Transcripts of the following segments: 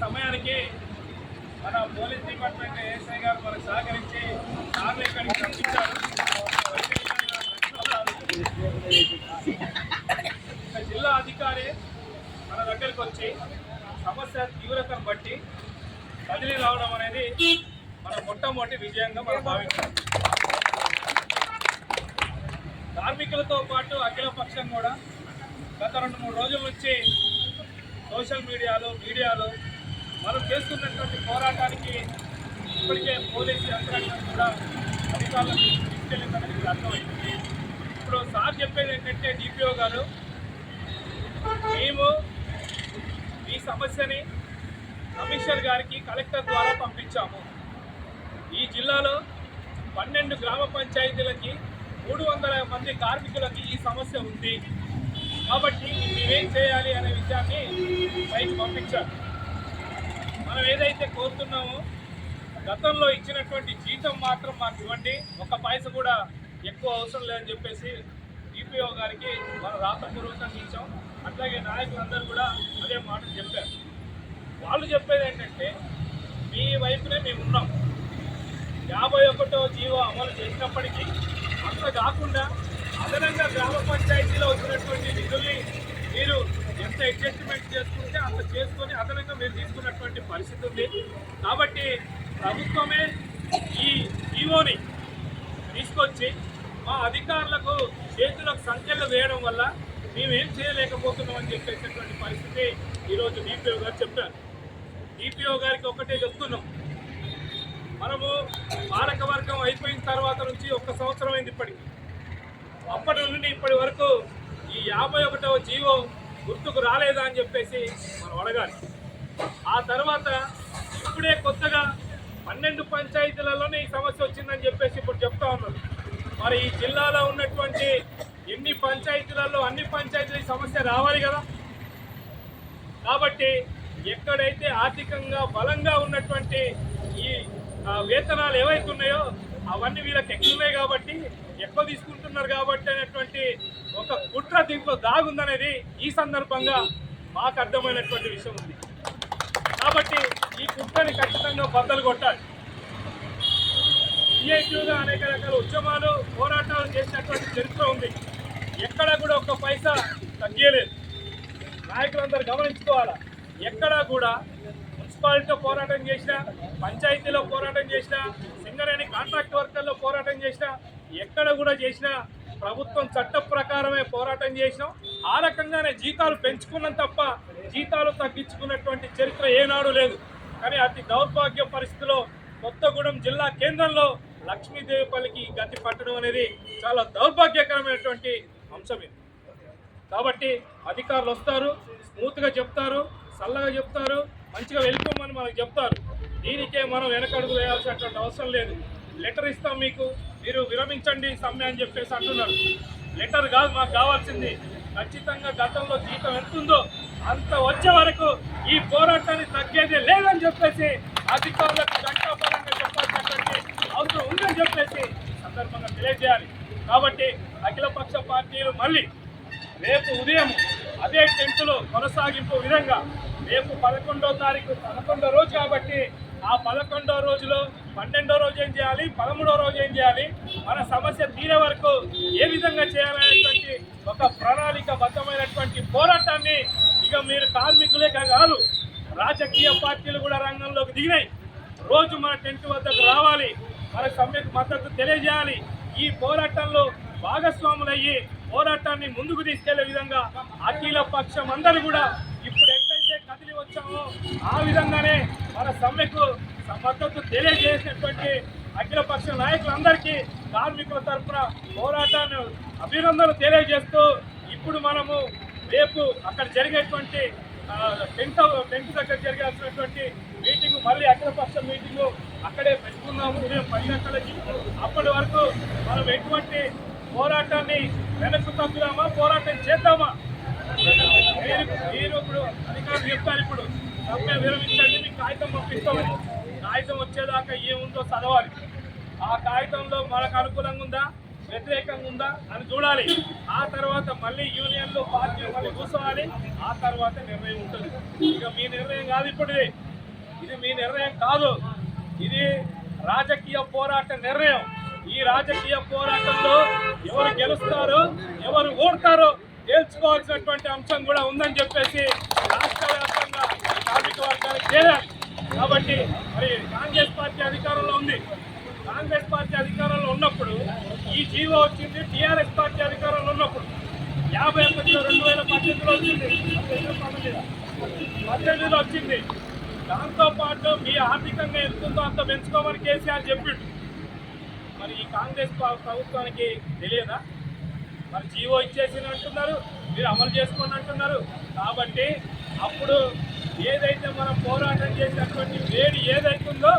సమయానికి మన police department ASI గారు మనకు సహకరించి కార్లు పంపించారు జిల్లా అధికారి మన దగ్గరికి వచ్చి సమస్య తీవ్రతను బట్టి కదిలి రావడం అనేది మన మొట్టమొదటి విజయంగా మనం భావించాం కార్మికులతో పాటు అఖిల పక్షం కూడా గత రెండు మూడు రోజుల నుంచి సోషల్ మీడియాలో మీడియాలో మనం చేస్తున్నటువంటి పోరాటానికి ఇప్పటికే పోలీసు యంత్రాంగం కూడా అధికారులకు తీసుకెళ్ళిందని మీకు అర్థమైంది. ఇప్పుడు సార్ చెప్పేది ఏంటంటే డిపిఓ గారు మేము ఈ సమస్యని కమిషనర్ గారికి కలెక్టర్ ద్వారా పంపించాము. ఈ జిల్లాలో పన్నెండు గ్రామ పంచాయతీలకి మూడు వందల మంది కార్మికులకి ఈ సమస్య ఉంది. కాబట్టి మేమేం చేయాలి అనే విషయాన్ని పైకి పంపించారు. మనం ఏదైతే కోరుతున్నామో గతంలో ఇచ్చినటువంటి జీతం మాత్రం మాకు ఇవ్వండి. ఒక పైస కూడా ఎక్కువ అవసరం లేదని చెప్పేసి డిపిఓ గారికి మన రాష్ట్ర ప్రభుత్వం ఇచ్చాం అట్లాగే నాయకులందరూ కూడా అదే మాట చెప్పారు. వాళ్ళు చెప్పేది ఏంటంటే మీ వైపునే మేము ఉన్నాం. యాభై ఒకటో జీవో అమలు చేసినప్పటికీ అంత కాకుండా అదనంగా గ్రామ పంచాయతీలో వచ్చినటువంటి నిధుల్ని మీరు ఎంత అడ్జస్ట్మెంట్ చేసుకుంటే అంత చేసుకొని అదనంగా మీరు తీసుకున్నటువంటి పరిస్థితి ఉంది. కాబట్టి ప్రభుత్వమే ఈ జీవోని తీసుకొచ్చి మా అధికారులకు చేతులకు సంఖ్యలు వేయడం వల్ల మేమేం చేయలేకపోతున్నాం అని చెప్పేసినటువంటి పరిస్థితి ఈరోజు డిపిఓ గారు చెప్పారు డిపిఓ గారికి ఒకటే చెప్తున్నాం. మనము పాలక వర్గం అయిపోయిన తర్వాత నుంచి ఒక సంవత్సరం అయింది ఇప్పటికి. అప్పటి నుండి ఇప్పటి వరకు ఈ యాభై ఒకటవ జీవో గుర్తుకు రాలేదా అని చెప్పేసి మనం అడగాలి. ఆ తర్వాత ఇప్పుడే కొత్తగా పన్నెండు పంచాయతీలలోనే ఈ సమస్య వచ్చిందని చెప్పేసి ఇప్పుడు చెప్తా ఉన్నారు. మరి ఈ జిల్లాలో ఉన్నటువంటి ఎన్ని పంచాయతీలలో అన్ని పంచాయతీల సమస్య రావాలి కదా? కాబట్టి ఎక్కడైతే ఆర్థికంగా బలంగా ఉన్నటువంటి ఈ వేతనాలు ఏవైతే ఉన్నాయో అవన్నీ వీళ్ళకి ఎక్కువ ఉన్నాయి కాబట్టి ఎక్కువ తీసుకుంటున్నారు కాబట్టి అనేటువంటి ఒక కుట్ర దీంట్లో దాగుందనేది ఈ సందర్భంగా మాకు అర్థమైనటువంటి విషయం ఉంది. కాబట్టి ఈ కుట్రని ఖచ్చితంగా బద్దలు కొట్టాలి. సిఐటిగా అనేక రకాల ఉద్యమాలు పోరాటాలు చేసినటువంటి చరిత్ర ఉంది. ఎక్కడ కూడా ఒక్క పైసా తగ్గలేదు. నాయకులందరూ గమనించుకోవాలా? ఎక్కడా కూడా మున్సిపాలిటీలో పోరాటం చేసినా పంచాయతీలో పోరాటం చేసినా సింగరేణి కాంట్రాక్ట్ వర్కర్లో పోరాటం చేసినా ఎక్కడ కూడా చేసినా ప్రభుత్వం చట్ట ప్రకారమే పోరాటం చేసినాం. ఆ రకంగానే జీతాలు పెంచుకున్నాం తప్ప జీతాలు తగ్గించుకున్నటువంటి చరిత్ర ఏనాడు లేదు. కానీ అతి దౌర్భాగ్య పరిస్థితిలో కొత్తగూడెం జిల్లా కేంద్రంలో లక్ష్మీదేవిపల్లికి గతి పట్టడం అనేది చాలా దౌర్భాగ్యకరమైనటువంటి అంశం ఇది. కాబట్టి అధికారులు వస్తారు స్మూత్గా చెప్తారు చల్లగా చెప్తారు మంచిగా వెళ్ళిపోమని మనకు చెప్తారు. దీనికే మనం వెనకడుగు వేయాల్సినటువంటి అవసరం లేదు. లెటర్ ఇస్తాం మీకు మీరు విరమించండి సమ్మె అని చెప్పేసి అంటున్నారు. లెటర్ కాదు మాకు కావాల్సింది. ఖచ్చితంగా గతంలో జీతం ఎంతుందో అంత వచ్చే వరకు ఈ పోరాటాన్ని తగ్గేదే లేదని చెప్పేసి అధికారులకు ఘంటాపరంగా అవసరం ఉందని చెప్పేసి సందర్భంగా తెలియజేయాలి. కాబట్టి అఖిలపక్ష పార్టీలు మళ్ళీ రేపు ఉదయం అదే టెంట్లో కొనసాగింపు విధంగా రేపు పదకొండో తారీఖు పదకొండో రోజు కాబట్టి ఆ పదకొండో రోజులో పన్నెండో రోజు ఏం చేయాలి? పదమూడో రోజు ఏం చేయాలి? మన సమస్య తీరే వరకు ఏ విధంగా చేయాలనేటువంటి ఒక ప్రణాళికబద్ధమైనటువంటి పోరాటాన్ని ఇక మీరు కార్మికులే కాదు రాజకీయ పార్టీలు కూడా రంగంలోకి దిగినాయి. రోజు మన టెంట్ వద్దకు రావాలి. మన సమ్మెకు మద్దతు తెలియజేయాలి. ఈ పోరాటంలో భాగస్వాములయ్యి పోరాటాన్ని ముందుకు తీసుకెళ్ళే విధంగా అఖిల పక్షం అందరూ కూడా ఇప్పుడు ఎట్లయితే కదిలి వచ్చామో ఆ విధంగానే మన సమ్మెకు మద్దతు తెలియజేసినటువంటి అఖిల పక్ష నాయకులందరికీ కార్మికుల తరఫున పోరాటాన్ని అభినందనలు తెలియజేస్తూ ఇప్పుడు మనము రేపు అక్కడ జరిగేటువంటి టెంట్ టెంట్ దగ్గర జరగాల్సినటువంటి మీటింగ్ మళ్ళీ అఖిలపక్ష మీటింగు అక్కడే పెట్టుకున్నాము. ఉదయం పది గంటలకి అప్పటి వరకు మనం ఎటువంటి పోరాటాన్ని వెనక్కు తగ్గుదామా పోరాటం చేద్దామా? మీరు మీరు ఇప్పుడు అధికారులు చెప్తారు ఇప్పుడు సమ్మె విరమించండి మీకు కాగితం పంపిస్తామని. కాగితం వచ్చేదాకా ఏముందో చదవాలి. ఆ కాగితంలో మనకు అనుకూలంగా ఉందా? వ్యతిరేకంగా ఉందా? అని చూడాలి. ఆ తర్వాత మళ్ళీ యూనియన్లో పార్టీ మళ్ళీ కూర్చోవాలి. ఆ తర్వాత నిర్ణయం ఉంటుంది. ఇక మీ నిర్ణయం కాదు ఇప్పుడు ఇది మీ నిర్ణయం కాదు. రాజకీయ పోరాట నిర్ణయం. ఈ రాజకీయ పోరాటంలో ఎవరు గెలుస్తారో ఎవరు ఓడతారో తేల్చుకోవాల్సినటువంటి అంశం కూడా ఉందని చెప్పేసి రాష్ట్ర వ్యాప్తంగా కార్మిక వర్గానికి చేయాలి కాబట్టి మరి కాంగ్రెస్ పార్టీ అధికారంలో ఉంది. కాంగ్రెస్ పార్టీ అధికారంలో ఉన్నప్పుడు ఈ జీవో వచ్చింది టీఆర్ఎస్ పార్టీ అధికారంలో ఉన్నప్పుడు. యాభై ఒకటిలో రెండు వేల పద్దెనిమిదిలో వచ్చింది. పద్దెనిమిదిలో పద్దెనిమిదిలో వచ్చింది. దాంతోపాటు మీ ఆర్థికంగా ఎంత ఉందో అంత పెంచుకోమని కేసీఆర్ చెప్పిండు. మరి ఈ కాంగ్రెస్ ప్రభుత్వానికి తెలియదా? మరి జీవో ఇచ్చేసి అంటున్నారు మీరు అమలు చేసుకోండి అంటున్నారు. కాబట్టి అప్పుడు ఏదైతే మనం పోరాటం చేసినటువంటి వేడి ఏదైతుందో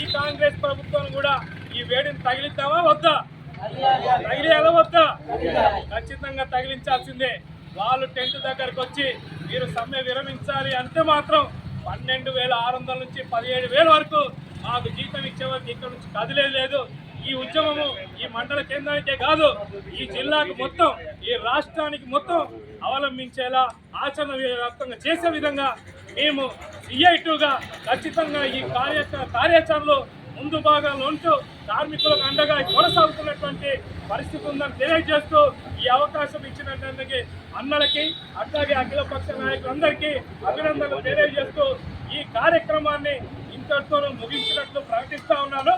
ఈ కాంగ్రెస్ ప్రభుత్వం కూడా ఈ వేడిని తగిలిద్దామా వద్దా? తగిలియాలా వద్దా? ఖచ్చితంగా తగిలించాల్సిందే. వాళ్ళు టెంట్ దగ్గరకు వచ్చి మీరు సమ్మె విరమించాలి అంటే మాత్రం పన్నెండు వేల ఆరు వందల నుంచి పదిహేడు వేల వరకు మాకు జీతం ఇచ్చే వరకు ఇక్కడ నుంచి కదిలేదు లేదు. ఈ ఉద్యమము ఈ మండల కేంద్రానికే కాదు ఈ జిల్లాకు మొత్తం ఈ రాష్ట్రానికి మొత్తం అవలంబించేలా ఆచరణ వ్యాప్తంగా చేసే విధంగా మేము సిఐటుగా ఖచ్చితంగా ఈ కార్య కార్యాచరణలో ముందు భాగంలో ఉంటూ కార్మికులకు అండగా కొనసాగుతున్నటువంటి పరిస్థితి ఉందని తెలియజేస్తూ ఈ అవకాశం ఇచ్చినందుకు అన్నలకి అట్లాగే అఖిలపక్ష నాయకులందరికీ అభినందనలు తెలియజేస్తూ ఈ కార్యక్రమాన్ని ఇంతటితో ముగించినట్లు ప్రకటిస్తా ఉన్నాను.